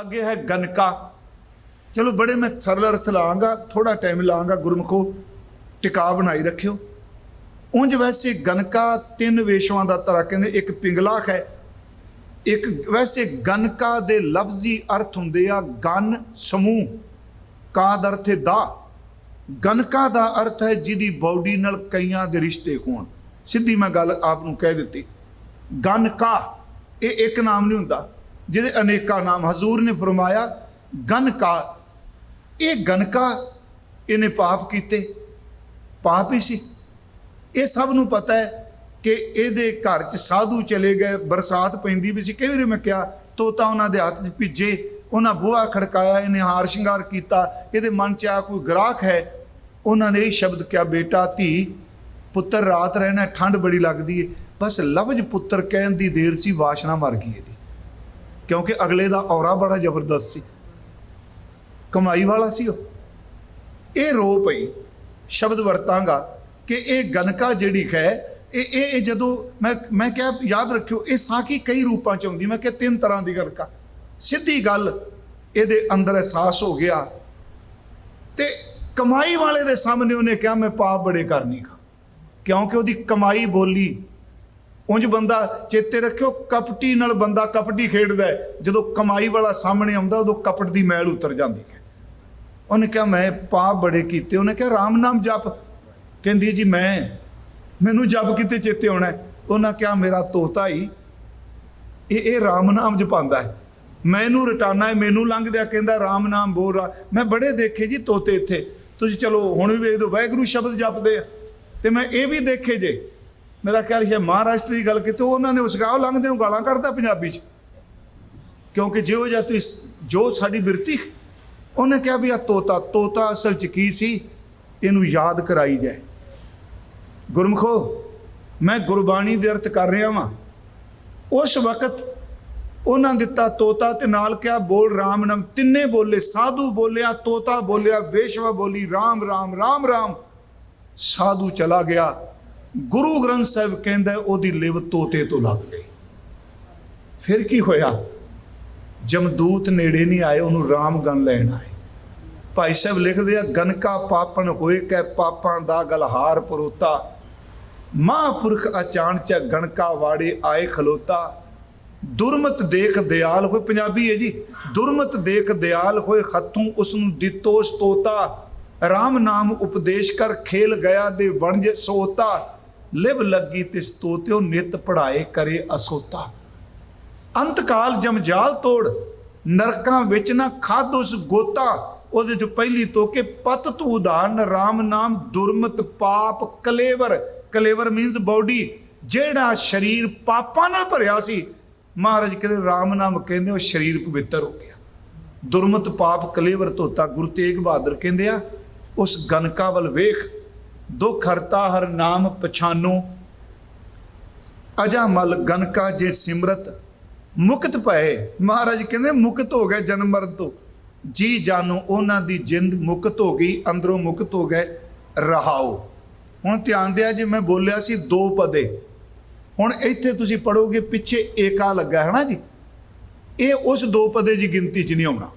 ਅੱਗੇ ਹੈ ਗਨਕਾ। ਚਲੋ ਬੜੇ ਮੈਂ ਸਰਲ ਅਰਥ ਲਾਂਗਾ ਥੋੜਾ ਟਾਈਮ ਲਾਂਗਾ ਗੁਰਮਖੋ, ਟਿਕਾ ਬਣਾਈ ਰੱਖਿਓ। ਉਂਝ ਵੈਸੇ ਗਨਕਾ ਤਿੰਨ ਵੇਸ਼ਵਾਂ ਦਾ ਤਰਾ ਕਹਿੰਦੇ, ਇੱਕ ਪਿੰਗਲਾ ਹੈ, ਇੱਕ ਵੈਸੇ ਗਨਕਾ ਦੇ ਲਫ਼ਜ਼ੀ ਅਰਥ ਹੁੰਦੇ ਆ ਗਨ, ਸਮੂਹ, ਕਾ ਦਾ ਅਰਥ ਹੈ ਦਾ। ਗਨਕਾ ਦਾ ਅਰਥ ਹੈ ਜਿਹਦੀ ਬਾਡੀ ਨਾਲ ਕਈਆਂ ਦੇ ਰਿਸ਼ਤੇ ਹੋਣ। ਸਿੱਧੀ ਮੈਂ ਗੱਲ ਆਪ ਨੂੰ ਕਹਿ ਦਿੱਤੀ। ਗਨਕਾ, ਇਹ ਇੱਕ ਨਾਮ ਨਹੀਂ ਹੁੰਦਾ। ਜਿਹਦੇ ਅਨੇਕਾਂ ਨਾਮ ਹਜ਼ੂਰ ਨੇ ਫਰਮਾਇਆ, ਗਨਕਾ। ਇਹ ਗਨਕਾ ਇਹਨੇ ਪਾਪ ਕੀਤੇ। ਪਾਪ ਹੀ ਸੀ। ਇਹ ਸਭ ਨੂੰ ਪਤਾ ਹੈ ਕਿ ਇਹਦੇ ਘਰ 'ਚ ਸਾਧੂ ਚਲੇ ਗਏ, ਬਰਸਾਤ ਪੈਂਦੀ ਵੀ ਸੀ। ਕਈ ਵਾਰੀ ਮੈਂ ਕਿਹਾ, ਤੋਤਾ ਉਹਨਾਂ ਦੇ ਹੱਥ 'ਚ ਭਿੱਜੇ, ਉਹਨਾਂ ਬੂਹਾ ਖੜਕਾਇਆ, ਇਹਨੇ ਹਾਰ ਸ਼ਿੰਗਾਰ ਕੀਤਾ। ਇਹਦੇ ਮਨ 'ਚ ਆ ਕੋਈ ਗ੍ਰਾਹਕ ਹੈ? ਉਹਨਾਂ ਨੇ ਇਹ ਸ਼ਬਦ ਕਿਹਾ, ਬੇਟਾ, ਧੀ, ਪੁੱਤਰ ਰਾਤ ਰਹਿਣਾ, ਠੰਡ ਬੜੀ ਲੱਗਦੀ ਏ। ਬਸ ਲਫ਼ਜ਼ ਪੁੱਤਰ ਕਹਿਣ ਦੀ ਦੇਰ ਸੀ, ਵਾਸ਼ਨਾ ਮਰ ਗਈ ਇਹਦੀ। ਕਿਉਂਕਿ ਅਗਲੇ ਦਾ ਔਰਾ ਬੜਾ ਜ਼ਬਰਦਸਤ ਸੀ। ਕਮਾਈ ਵਾਲਾ ਸੀ ਉਹ। ਇਹ ਰੋ ਪਈ, ਸ਼ਬਦ ਵਰਤਾਂਗਾ ਕਿ ਇਹ ਗਨਕਾ ਜਿਹੜੀ ਹੈ ਇਹ ਇਹ ਜਦੋਂ ਮੈਂ ਮੈਂ ਕਿਹਾ, ਯਾਦ ਰੱਖਿਓ, ਇਹ ਸਾਕੀ ਕਈ ਰੂਪਾਂ ਚ ਆਉਂਦੀ, ਮੈਂ ਕਿਹਾ, ਤਿੰਨ ਤਰ੍ਹਾਂ ਦੀ ਗਨਕਾ। ਸਿੱਧੀ ਗੱਲ, ਇਹਦੇ ਅੰਦਰ ਅਹਿਸਾਸ ਹੋ ਗਿਆ। ਤੇ ਕਮਾਈ ਵਾਲੇ ਦੇ ਸਾਹਮਣੇ ਉਹਨੇ ਕਿਹਾ, ਮੈਂ ਪਾਪ ਬੜੇ ਕਰਨੀ ਖਾ ਕਿਉਂਕਿ ਉਹਦੀ ਕਮਾਈ ਬੋਲੀ ਉਂਝ ਬੰਦਾ ਚੇਤੇ ਰੱਖਿਓ, ਕਪਟੀ ਨਾਲ ਬੰਦਾ ਕਪਟੀ ਖੇਡਦਾ ਜਦੋਂ ਕਮਾਈ ਵਾਲਾ ਸਾਹਮਣੇ ਆਉਂਦਾ, ਉਦੋਂ ਕਪਟ ਦੀ ਮੈਲ ਉਤਰ ਜਾਂਦੀ ਹੈ। ਉਹਨੇ ਕਿਹਾ, ਮੈਂ ਪਾਪ ਬੜੇ ਕੀਤੇ। ਉਹਨੇ ਕਿਹਾ, ਰਾਮ ਨਾਮ ਜਪ। ਕਹਿੰਦੀ ਜੀ ਮੈਂ, ਮੈਨੂੰ ਜਪ ਕਿਤੇ ਚੇਤੇ ਆਉਣਾ ਉਹਨਾਂ ਕਿਹਾ, ਮੇਰਾ ਤੋਤਾ ਹੀ ਇਹ ਇਹ ਰਾਮ ਨਾਮ ਜਪਾਂਦਾ ਹੈ। ਮੈਨੂੰ ਰਟਾਣਾ ਹੈ, ਮੈਨੂੰ ਲੰਘਦਿਆ ਕਹਿੰਦਾ, ਰਾਮ ਨਾਮ ਬੋਲ ਰਾ ਮੈਂ ਬੜੇ ਦੇਖੇ ਜੀ ਤੋਤੇ ਇੱਥੇ। ਤੁਸੀਂ ਚਲੋ ਹੁਣ ਵੀ ਵੇਖ ਲਓ, ਵਾਹਿਗੁਰੂ ਸ਼ਬਦ ਜਪਦੇ ਆ। ਤੇ ਮੈਂ ਇਹ ਵੀ ਦੇਖੇ ਜੇ ਮੇਰਾ ਖਿਆਲ ਹੈ ਮਹਾਰਾਸ਼ਟਰ ਦੀ ਗੱਲ ਕੀਤੀ, ਉਹਨਾਂ ਨੇ ਉਸਗਾਓ ਲੰਘਦੇ ਨੂੰ ਗਾਲਾਂ ਕੱਢਦਾ ਪੰਜਾਬੀ ਚ। ਕਿਉਂਕਿ ਜਿਹੋ ਜਿਹਾ ਤੁਸੀਂ ਜੋ ਸਾਡੀ ਬਿਰਤੀ, ਉਹਨੇ ਕਿਹਾ ਵੀ ਆ ਤੋਤਾ ਤੋਤਾ ਅਸਲ ਚ ਕੀ ਸੀ? ਇਹਨੂੰ ਯਾਦ ਕਰਾਈ ਜਾਏ। ਗੁਰਮਖੋ, ਮੈਂ ਗੁਰਬਾਣੀ ਦੇ ਅਰਥ ਕਰ ਰਿਹਾ ਵਾਂ। ਉਸ ਵਕਤ ਉਹਨਾਂ ਦਿੱਤਾ ਤੋਤਾ ਤੇ ਨਾਲ ਕਿਹਾ, ਬੋਲ ਰਾਮ ਨਾਮ, ਤਿੰਨੇ ਬੋਲੇ, ਸਾਧੂ ਬੋਲਿਆ, ਤੋਤਾ ਬੋਲਿਆ, ਵੇਸ਼ਵਾ ਬੋਲੀ, ਰਾਮ ਰਾਮ ਰਾਮ ਰਾਮ, ਸਾਧੂ ਚਲਾ ਗਿਆ। ਗੁਰੂ ਗ੍ਰੰਥ ਸਾਹਿਬ ਕਹਿੰਦਾ ਉਹਦੀ ਲਿਵ ਤੋਤੇ ਤੋਂ ਲੱਗ ਗਈ। ਫਿਰ ਕੀ ਹੋਇਆ? ਜਮਦੂਤ ਨੇੜੇ ਨਹੀਂ ਆਏ, ਉਹਨੂੰ ਰਾਮ ਗਨ ਲੈਣ ਆਏ। ਭਾਈ ਸਾਹਿਬ ਲਿਖਦੇ ਆ, ਗਨਕਾ ਪਾਪਣ ਹੋਏ ਕੈ ਪਾਪਾਂ ਦਾ ਗਲਹਾਰ ਪਰੋਤਾ। ਮਹਾਂਪੁਰਖ ਅਚਾਨਚ ਗਣਕਾ ਵਾੜੇ ਆਏ ਖਲੋਤਾ। ਦੁਰਮਤ ਦੇਖ ਦਿਆਲ ਹੋਏ, ਪੰਜਾਬੀ ਹੈ ਜੀ। ਦੁਰਮਤ ਦੇਖ ਦਿਆਲ ਹੋਏ, ਖੱਤੂ ਉਸ ਨੂੰ ਦਿੱਤੋ ਸਤੋਤਾ RAM ਨਾਮ ਉਪਦੇਸ਼ ਕਰ ਖੇਲ ਗਿਆ ਦੇ ਵਣਜ ਸੋਤਾ। ਲਿਵ ਲੱਗੀ ਤਿਸ ਤੋਤਿਓ ਨਿਤ ਪੜਾਏ ਕਰੇ ਅਸੋਤਾ। ਅੰਤਕਾਲ ਜਮਜਾਲ ਤੋੜ, ਨਰਕਾਂ ਵਿੱਚ ਨਾ ਖਾਦ ਉਸ ਗੋਤਾ, ਉਹਦੇ ਚ ਪਹਿਲੀ ਤੋਕੇ ਪਤ ਤੂ ਉਦਾਹਰਨ RAM ਨਾਮ ਦੁਰਮਤ ਪਾਪ ਕਲੇਵਰ। ਕਲੇਵਰ ਮੀਨਸ ਬਾਡੀ ਜਿਹੜਾ ਸਰੀਰ ਪਾਪਾਂ ਨਾਲ ਭਰਿਆ ਸੀ, ਮਹਾਰਾਜ ਕਹਿੰਦੇ RAM ਨਾਮ ਕਹਿੰਦੇ ਉਹ ਸਰੀਰ ਪਵਿੱਤਰ ਹੋ ਗਿਆ। ਦੁਰਮਤ ਪਾਪ ਕਲੇਵਰ ਧੋਤਾ, ਗੁਰੂ ਤੇਗ ਬਹਾਦਰ ਕਹਿੰਦੇ ਆ, ਉਸ ਗਨਕਾ ਵੱਲ ਵੇਖ ਦੁਖ ਹਰਤਾ ਹਰ ਨਾਮ ਪਛਾਨੋ। ਅਜਾ ਮਲ ਗਨਕਾ ਜੇ ਸਿਮਰਤ, ਮੁਕਤ ਪਏ ਮਹਾਰਾਜ ਕਹਿੰਦੇ, ਮੁਕਤ ਹੋ ਗਏ ਜਨਮ ਮਰਨ ਤੋਂ। ਜੀ ਜਾਨੋ, ਉਹਨਾਂ ਦੀ ਜਿੰਦ ਮੁਕਤ ਹੋ ਗਈ, ਅੰਦਰੋਂ ਮੁਕਤ ਹੋ ਗਏ, ਰਹਾਓ। ਹੁਣ ਧਿਆਨ ਦਿਆ ਜੇ ਮੈਂ ਬੋਲਿਆ ਸੀ ਦੋ ਪਦੇ। ਹੁਣ ਇੱਥੇ ਤੁਸੀਂ ਪੜੋਗੇ ਪਿੱਛੇ ਏਕਾ ਲੱਗਾ, ਹੈ ਨਾ ਜੀ? ਇਹ ਉਸ ਦੋ ਪਦੇ ਦੀ ਗਿਣਤੀ 'ਚ ਨਹੀਂ ਆਉਣਾ।